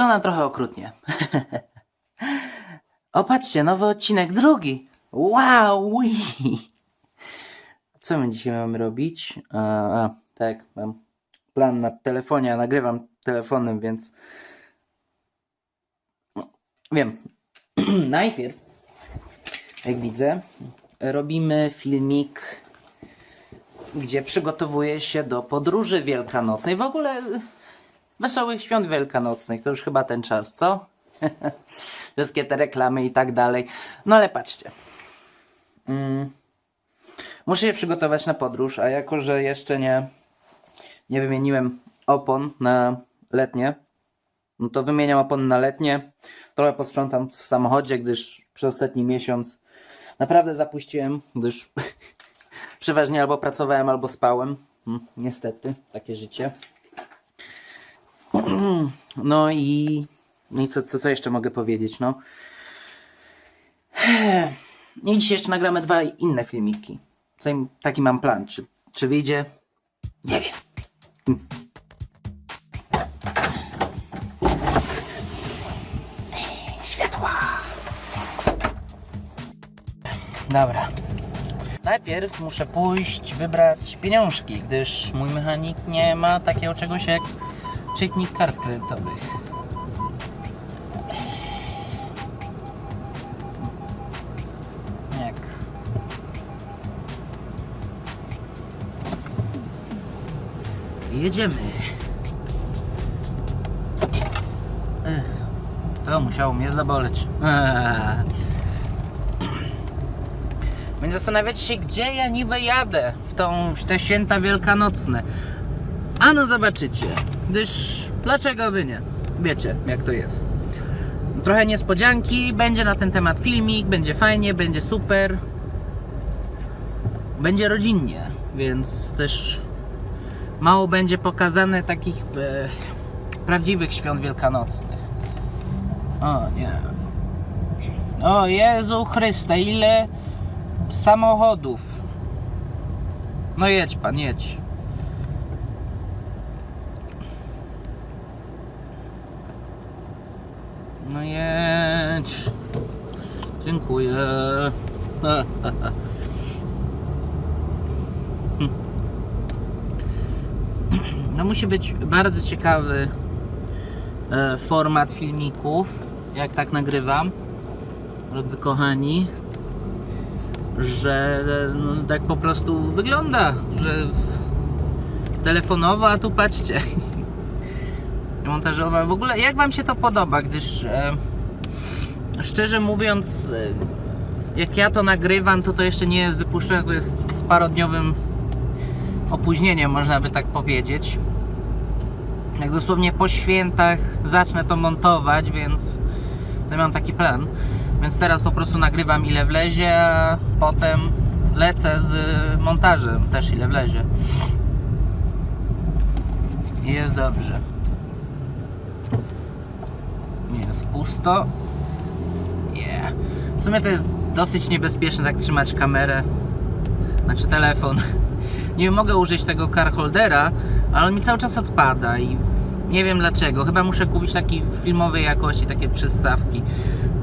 Wygląda trochę okrutnie. o, patrzcie, nowy odcinek, drugi. Wow! Co my dzisiaj mamy robić? A, a, tak, mam plan na telefonie, a nagrywam telefonem, więc no, wiem. Najpierw, jak widzę, robimy filmik, gdzie przygotowuję się do podróży wielkanocnej. W ogóle wesołych świąt wielkanocnych, to już chyba ten czas, co? Wszystkie te reklamy i tak dalej. No ale patrzcie. Mm. Muszę się przygotować na podróż, a jako, że jeszcze nie, nie wymieniłem opon na letnie, no to wymieniam opony na letnie. Trochę posprzątam w samochodzie, gdyż przez ostatni miesiąc naprawdę zapuściłem, gdyż przeważnie albo pracowałem, albo spałem. Mm, Niestety, takie życie. No i, no i co, co, co jeszcze mogę powiedzieć? No. I dzisiaj jeszcze nagramy dwa inne filmiki. Taki mam plan. Czy, czy wyjdzie? Nie wiem. Światła. Dobra. Najpierw muszę pójść wybrać pieniążki, gdyż mój mechanik nie ma takiego czegoś jak czytnik kart kredytowych. Jak? Jedziemy. To musiało mnie zaboleć. Więc zastanawiacie się, gdzie ja niby jadę w, tą, w te święta wielkanocne. Ano zobaczycie, gdyż dlaczego by nie? Wiecie, jak to jest. Trochę niespodzianki, będzie na ten temat filmik, będzie fajnie, będzie super. Będzie rodzinnie, więc też mało będzie pokazane takich e, prawdziwych świąt wielkanocnych. O nie. O Jezu Chryste, ile samochodów. No jedź pan, jedź. No jedź. Dziękuję. No musi być bardzo ciekawy e, format filmików, jak tak nagrywam. Drodzy kochani, że no, tak po prostu wygląda, że telefonowa, a tu patrzcie. Montażowa. W ogóle jak Wam się to podoba, gdyż e, szczerze mówiąc, e, jak ja to nagrywam, to to jeszcze nie jest wypuszczone, to jest z parodniowym opóźnieniem, można by tak powiedzieć. Jak dosłownie po świętach zacznę to montować, więc to mam taki plan. Więc teraz po prostu nagrywam ile wlezie, a potem lecę z montażem też ile wlezie. Jest dobrze. Jest pusto. Yeah. W sumie to jest dosyć niebezpieczne tak trzymać kamerę. Znaczy telefon. Nie mogę użyć tego car holdera, ale on mi cały czas odpada i nie wiem dlaczego. Chyba muszę kupić taki filmowej jakości, takie przystawki.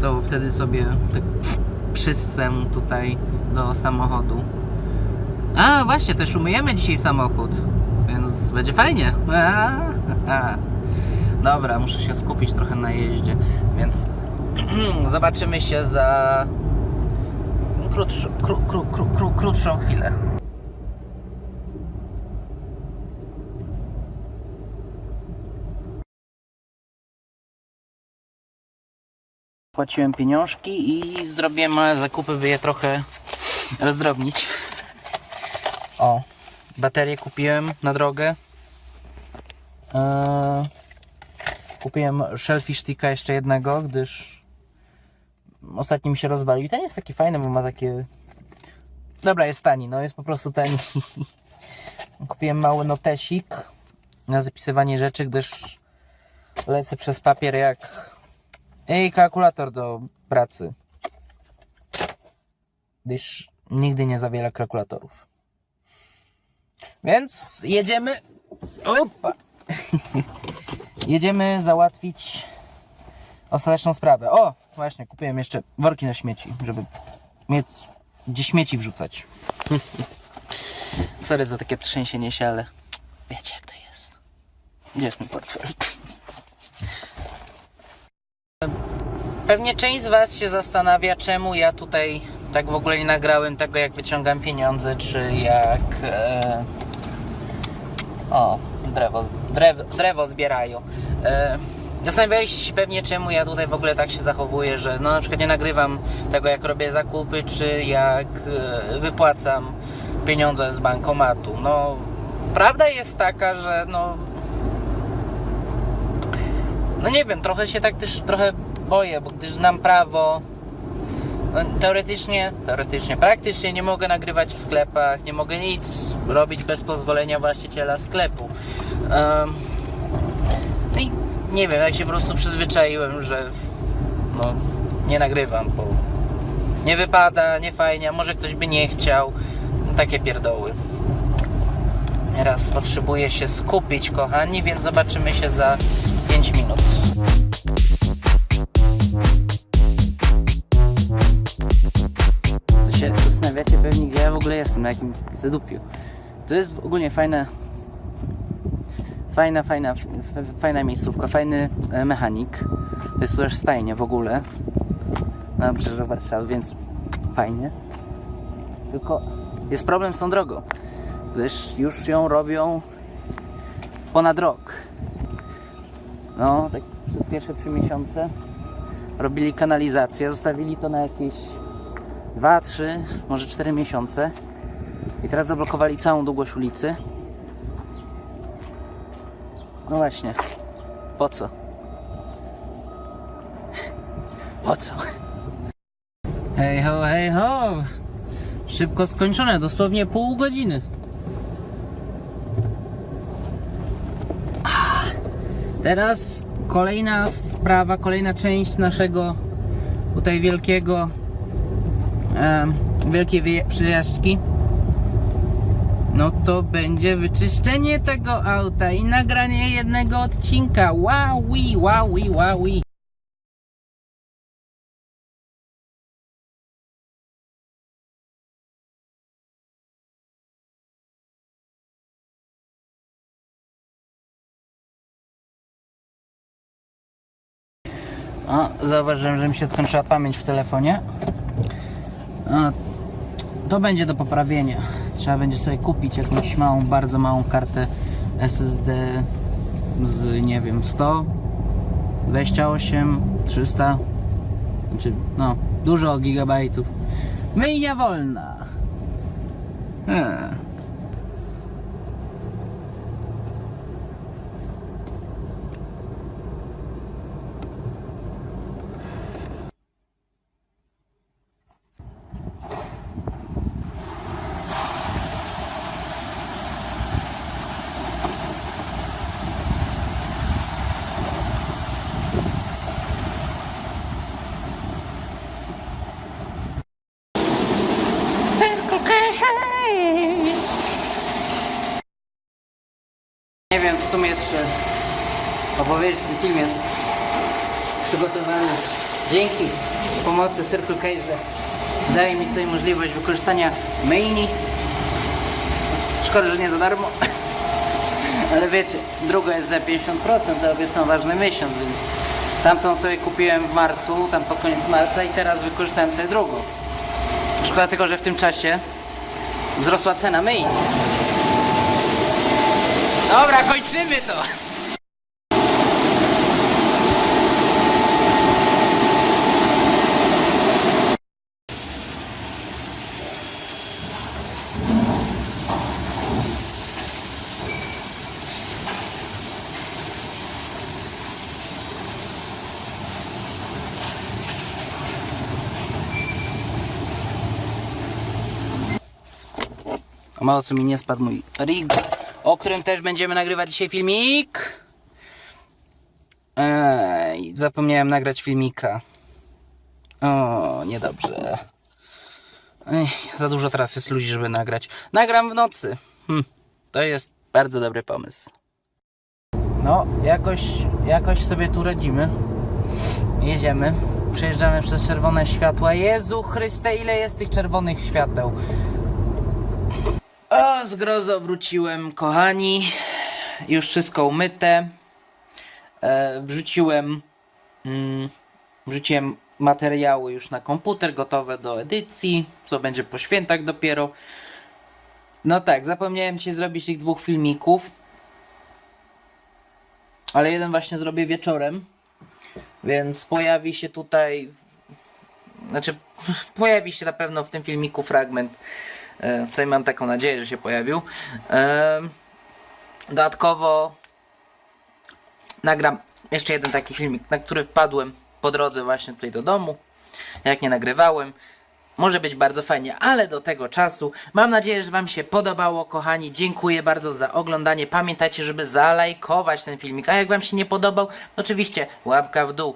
To wtedy sobie tak przyssę tutaj do samochodu. A właśnie, też umyjemy dzisiaj samochód, więc będzie fajnie. A, a. Dobra, muszę się skupić trochę na jeździe, więc zobaczymy się za krótszą, kró, kró, kró, kró, krótszą chwilę. Płaciłem pieniążki i zrobiłem małe zakupy, by je trochę rozdrobnić. O, baterię kupiłem na drogę. Eee, kupiłem shellfish sticka jeszcze jednego, gdyż ostatni mi się rozwalił. I ten jest taki fajny, bo ma takie... Dobra, jest tani, no jest po prostu tani. kupiłem mały notesik na zapisywanie rzeczy, gdyż lecę przez papier jak... Ej, kalkulator do pracy. Gdyż nigdy nie za wiele kalkulatorów. Więc jedziemy. Opa! jedziemy załatwić ostateczną sprawę. O, właśnie, kupiłem jeszcze worki na śmieci, żeby mieć gdzie śmieci wrzucać. Sorry za takie trzęsienie się, ale wiecie jak to jest. Gdzie jest mój portfel? Pewnie część z Was się zastanawia, czemu ja tutaj tak w ogóle nie nagrałem tego, jak wyciągam pieniądze, czy jak. E... O, drewo, drew, drewo zbierają. E... Zastanawialiście się pewnie, czemu ja tutaj w ogóle tak się zachowuję, że no na przykład nie nagrywam tego, jak robię zakupy, czy jak e, wypłacam pieniądze z bankomatu. No, prawda jest taka, że no no nie wiem, trochę się tak też trochę boję, bo gdyż znam prawo. Teoretycznie, teoretycznie, praktycznie nie mogę nagrywać w sklepach, nie mogę nic robić bez pozwolenia właściciela sklepu. Em, no i nie wiem, jak się po prostu przyzwyczaiłem, że no, nie nagrywam, bo nie wypada, nie fajnie, a może ktoś by nie chciał. No, takie pierdoły. Teraz potrzebuję się skupić, kochani, więc zobaczymy się za 5 minut. Ogóle jestem, na jakim zadupiu. To jest ogólnie fajne, fajna, fajna, fajna miejscówka, fajny e, mechanik. To jest też stajnia w ogóle na obrzeżu Warszawy, więc fajnie. Tylko jest problem z tą drogą, gdyż już ją robią ponad rok. No, tak przez pierwsze trzy miesiące robili kanalizację, zostawili to na jakieś 2, 3, może 4 miesiące. I teraz zablokowali całą długość ulicy. No właśnie. Po co? Po co? Hej ho, hej ho! Szybko skończone, dosłownie pół godziny. Teraz kolejna sprawa, kolejna część naszego tutaj wielkiego wyje- przejażdżki. No to będzie wyczyszczenie tego auta i nagranie jednego odcinka. Wow, wi, wow, wi, wow, wi. O, zauważyłem, że mi się skończyła pamięć w telefonie. To będzie do poprawienia. Trzeba będzie sobie kupić jakąś małą, bardzo małą kartę SSD z nie wiem 100, 28, 300, znaczy no dużo gigabajtów. Myjnia wolna. Hmm. Circle K. Nie wiem w sumie czy opowiedzieć ten film jest przygotowany dzięki pomocy Circle K, że daje mi tutaj możliwość wykorzystania maini. Szkoda, że nie za darmo. Ale wiecie, druga jest za 50%, to obie są ważny miesiąc, więc tamtą sobie kupiłem w marcu, tam pod koniec marca i teraz wykorzystałem sobie drugą. Szkoda tylko, że w tym czasie wzrosła cena myjni. Dobra, kończymy to! Mało co mi nie spadł mój rig, o którym też będziemy nagrywać dzisiaj filmik. Ej, zapomniałem nagrać filmika. O, niedobrze. Ej, za dużo teraz jest ludzi, żeby nagrać. Nagram w nocy. Hm, to jest bardzo dobry pomysł. No, jakoś, jakoś sobie tu radzimy. Jedziemy. Przejeżdżamy przez czerwone światła. Jezu Chryste, ile jest tych czerwonych świateł. O, zgrozo wróciłem, kochani. Już wszystko umyte. E, wrzuciłem... Mm, wrzuciłem materiały już na komputer, gotowe do edycji. Co będzie po świętach dopiero. No tak, zapomniałem dzisiaj zrobić tych dwóch filmików. Ale jeden właśnie zrobię wieczorem. Więc pojawi się tutaj. Znaczy, pojawi się na pewno w tym filmiku fragment. E, co mam taką nadzieję, że się pojawił. E, dodatkowo nagram jeszcze jeden taki filmik, na który wpadłem po drodze właśnie tutaj do domu. Jak nie nagrywałem. Może być bardzo fajnie, ale do tego czasu mam nadzieję, że Wam się podobało, kochani. Dziękuję bardzo za oglądanie. Pamiętajcie, żeby zalajkować ten filmik. A jak Wam się nie podobał, oczywiście łapka w dół.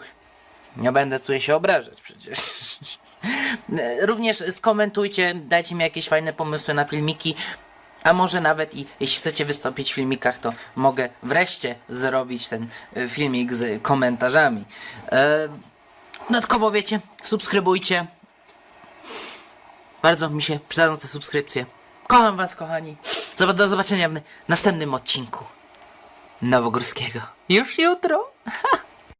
Nie będę tutaj się obrażać przecież. Również skomentujcie, dajcie mi jakieś fajne pomysły na filmiki. A może nawet i jeśli chcecie wystąpić w filmikach, to mogę wreszcie zrobić ten e, filmik z komentarzami. E, dodatkowo wiecie, subskrybujcie. Bardzo mi się przydadzą te subskrypcje. Kocham was, kochani. Do zobaczenia w następnym odcinku Nowogórskiego. Już jutro.